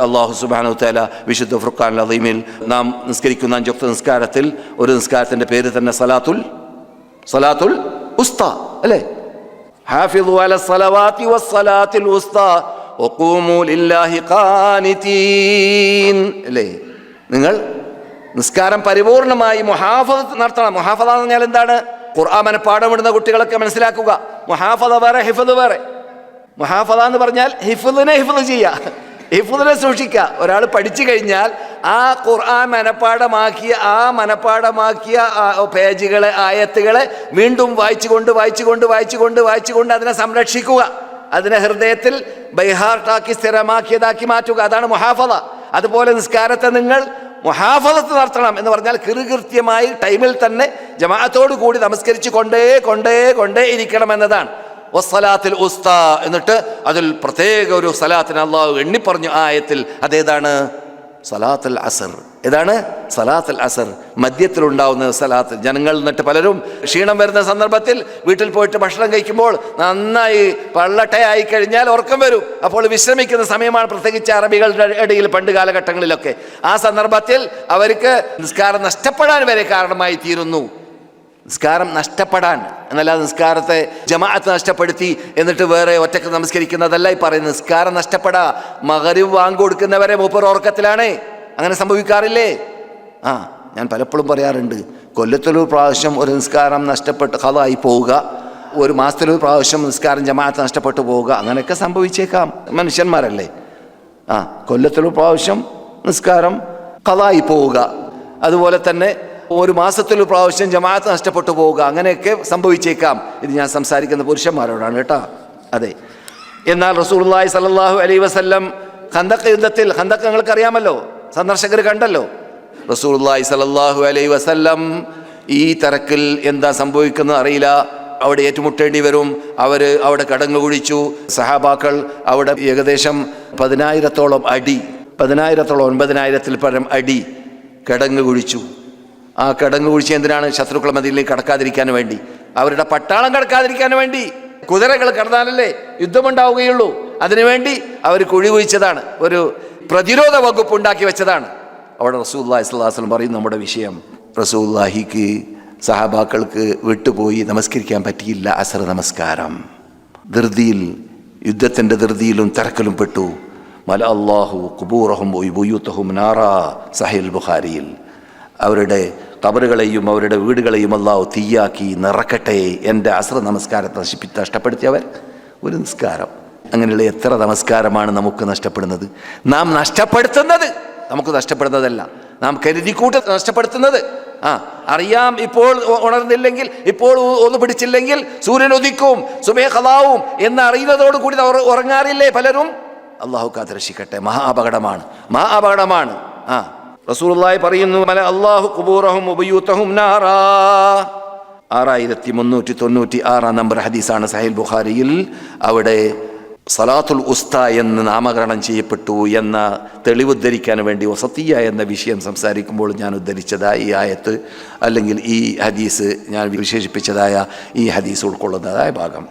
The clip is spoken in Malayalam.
അള്ളാഹു സുബാനു തല വിശുദ്ധ ഫുർഖാൻ അലീമിൽ നാം നിസ്കരിക്കുന്ന അഞ്ചൊക്ത നിസ്കാരത്തിൽ ഒരു നിസ്കാരത്തിന്റെ പേര് തന്നെ സലാത്തുൽ സലാത്തുൽ ഉസ്ത അല്ലേ? ഹാഫിദു അല സലവാത്തി വസ്സലാത്തിൽ ഉസ്ത അല്ലേ? നിങ്ങൾ നിസ്കാരം പരിപൂർണമായി മുഹാഫത് നടത്തണം. മുഹാഫത എന്ന് പറഞ്ഞാൽ എന്താണ്? ഖുർആൻ മനപ്പാടമിടുന്ന കുട്ടികളൊക്കെ മനസ്സിലാക്കുക. മുഹാഫത വേറെ ഹിഫദ് വേറെ. മുഹാഫത എന്ന് പറഞ്ഞാൽ ഹിഫുദിനെ ഹിഫുദ് ചെയ്യുക ഹിഫുദിനെ സൂക്ഷിക്കുക. ഒരാൾ പഠിച്ചു കഴിഞ്ഞാൽ ആ ഖുർആൻ മനപ്പാടമാക്കിയ ആ മനപ്പാടമാക്കിയ പേജുകളെ ആയത്തുകളെ വീണ്ടും വായിച്ചുകൊണ്ട് വായിച്ചുകൊണ്ട് വായിച്ചുകൊണ്ട് വായിച്ചുകൊണ്ട് അതിനെ സംരക്ഷിക്കുക. അതിനെ ഹൃദയത്തിൽ ബൈഹാർട്ടാക്കി സ്ഥിരമാക്കിയതാക്കി മാറ്റുക. അതാണ് മുഹാഫത അതുപോലെ നിസ്കാരത്തെ നിങ്ങൾ മുഹാഫദത്ത് നടത്തണം എന്ന് പറഞ്ഞാൽ കൃകൃത്യമായി ടൈമിൽ തന്നെ ജമാഅത്തോടു കൂടി നമസ്കരിച്ച് കൊണ്ടേ കൊണ്ടേ കൊണ്ടേ ഇരിക്കണം എന്നതാണ് വസ്സലാത്തിൽ ഉസ്ത എന്നിട്ട് അതിൽ പ്രത്യേക ഒരു സലാത്തിന് അള്ളാഹു എണ്ണിപ്പറഞ്ഞു. ആയത്തിൽ അതേതാണ്? സലാത്തുൽ അസർ. ഏതാണ്? സലാത്തുൽ അസർ. മദ്യത്തിലുണ്ടാവുന്ന സലാത്ത്. ജനങ്ങൾ എന്നിട്ട് പലരും ക്ഷീണം വരുന്ന സന്ദർഭത്തിൽ വീട്ടിൽ പോയിട്ട് ഭക്ഷണം കഴിക്കുമ്പോൾ നന്നായി പള്ളട്ടയായി കഴിഞ്ഞാൽ ഉറക്കം വരും. അപ്പോൾ വിശ്രമിക്കുന്ന സമയമാണ് പ്രത്യേകിച്ച് അറബികളുടെ ഇടയിൽ പണ്ട് കാലഘട്ടങ്ങളിലൊക്കെ. ആ സന്ദർഭത്തിൽ അവർക്ക് നിസ്കാരം നഷ്ടപ്പെടാൻ വരെ കാരണമായി തീരുന്നു. നിസ്കാരം നഷ്ടപ്പെടാൻ എന്നല്ലാതെ നിസ്കാരത്തെ ജമാഅത്ത് നഷ്ടപ്പെടുത്തി എന്നിട്ട് വേറെ ഒറ്റയ്ക്ക് നമസ്കരിക്കുന്നതല്ല ഈ പറയുന്നത്. നിസ്കാരം നഷ്ടപ്പെടാ. മകരും വാങ്ങിക്കൊടുക്കുന്നവരെ മൂപ്പർ ഉറക്കത്തിലാണ്. അങ്ങനെ സംഭവിക്കാറില്ലേ? ആ ഞാൻ പലപ്പോഴും പറയാറുണ്ട് കൊല്ലത്തിലൊരു പ്രാവശ്യം ഒരു നിസ്കാരം നഷ്ടപ്പെട്ട് കഥായി പോവുക ഒരു മാസത്തിലൊരു പ്രാവശ്യം നിസ്കാരം ജമാഅത്ത് നഷ്ടപ്പെട്ടു പോവുക അങ്ങനെയൊക്കെ സംഭവിച്ചേക്കാം. മനുഷ്യന്മാരല്ലേ? ആ കൊല്ലത്തിലൊരു പ്രാവശ്യം നിസ്കാരം കഥായി പോവുക. അതുപോലെ തന്നെ ഒരു മാസത്തിലൊരു പ്രാവശ്യം ജമാഅത്ത് നഷ്ടപ്പെട്ടു പോവുക അങ്ങനെയൊക്കെ സംഭവിച്ചേക്കാം ഇത് ഞാൻ സംസാരിക്കുന്ന പുരുഷന്മാരോടാണ് കേട്ടോ. അതെ. എന്നാൽ റസൂലുള്ളാഹി സലല്ലാഹു അലൈ വസല്ലം ഖന്തഖ് യുദ്ധത്തിൽ ഖന്തഖ് നിങ്ങൾക്കറിയാമല്ലോ? സന്ദർശകർ കണ്ടല്ലോ? റസൂലുള്ളാഹി സലല്ലാഹു അലൈ വസല്ലം ഈ തിരക്കിൽ എന്താ സംഭവിക്കുന്നത് അറിയില്ല. അവിടെ ഏറ്റുമുട്ടേണ്ടി വരും. അവർ അവിടെ കടങ്ങ് കുഴിച്ചു. സഹാബാക്കൾ അവിടെ ഏകദേശം പതിനായിരത്തോളം അടി പതിനായിരത്തോളം ഒൻപതിനായിരത്തിൽ പരം അടി കിടങ്ങ് കുഴിച്ചു. ആ കിടങ്ങ് കുഴിച്ച് എന്തിനാണ് ശത്രുക്കളെ മതിയിലേക്ക് കടക്കാതിരിക്കാൻ വേണ്ടി? അവരുടെ പട്ടാളം കടക്കാതിരിക്കാൻ വേണ്ടി. കുതിരകൾ കടന്നാലല്ലേ യുദ്ധമുണ്ടാവുകയുള്ളൂ. അതിനുവേണ്ടി അവർ കുഴി കുഴിച്ചതാണ്. ഒരു പ്രതിരോധ വകുപ്പ് ഉണ്ടാക്കി വെച്ചതാണ്. അവിടെ റസൂല്ലാഹി സ്വലാസ്ലം പറയും നമ്മുടെ വിഷയം റസൂല്ലാഹിക്ക് സഹാബാക്കൾക്ക് വിട്ടുപോയി നമസ്കരിക്കാൻ പറ്റിയില്ല. അസർ നമസ്കാരം. ധൃതിയിൽ യുദ്ധത്തിന്റെ ധൃതിയിലും തിരക്കലും പെട്ടു. മല അള്ളാഹു കുബൂറഹും ബുയൂത്തഹും നാറ അവരുടെ കബറുകളെയും അവരുടെ വീടുകളെയും അള്ളാഹു തീയാക്കി നിറക്കട്ടെ. എന്റെ അസ്ര നമസ്കാരത്തെ നശിപ്പി നഷ്ടപ്പെടുത്തിയവർ ഒരു നിസ്കാരം. അങ്ങനെയുള്ള എത്ര നമസ്കാരമാണ് നമുക്ക് നഷ്ടപ്പെടുന്നത്? നാം നഷ്ടപ്പെടുത്തുന്നത് നമുക്ക് നഷ്ടപ്പെടുന്നതല്ല. നാം കരുതിക്കൂട്ട് നഷ്ടപ്പെടുത്തുന്നത്. ആ അറിയാം ഇപ്പോൾ ഉണർന്നില്ലെങ്കിൽ ഇപ്പോൾ ഒന്ന് പിടിച്ചില്ലെങ്കിൽ സൂര്യൻ ഉദിക്കും സുബേ ഖലാവും എന്ന് അറിയുന്നതോട് കൂടി ഉറ- ഉറങ്ങാറില്ലേ പലരും? അള്ളാഹു കാത്തിരക്ഷിക്കട്ടെ മഹാ അപകടമാണ് മഹാ അപകടമാണ് ആ. റസൂലുള്ളാഹി പറയുന്നു മല അള്ളാഹു കുബൂറഹും ഉപയൂത്തഹും ആറായിരത്തി മുന്നൂറ്റി തൊണ്ണൂറ്റി ആറാം നമ്പർ ഹദീസാണ് സഹീൽ ബുഖാരിയിൽ. അവിടെ സലാത്തുൽ ഉസ്ത എന്ന് നാമകരണം ചെയ്യപ്പെട്ടു എന്ന തെളിവുദ്ധരിക്കാൻ വേണ്ടി വസത്തിയ എന്ന വിഷയം സംസാരിക്കുമ്പോൾ ഞാൻ ഉദ്ധരിച്ചതായ ഈ ആയത്ത് അല്ലെങ്കിൽ ഈ ഹദീസ് ഞാൻ വിശേഷിപ്പിച്ചതായ ഈ ഹദീസ് ഉൾക്കൊള്ളുന്നതായ ഭാഗം.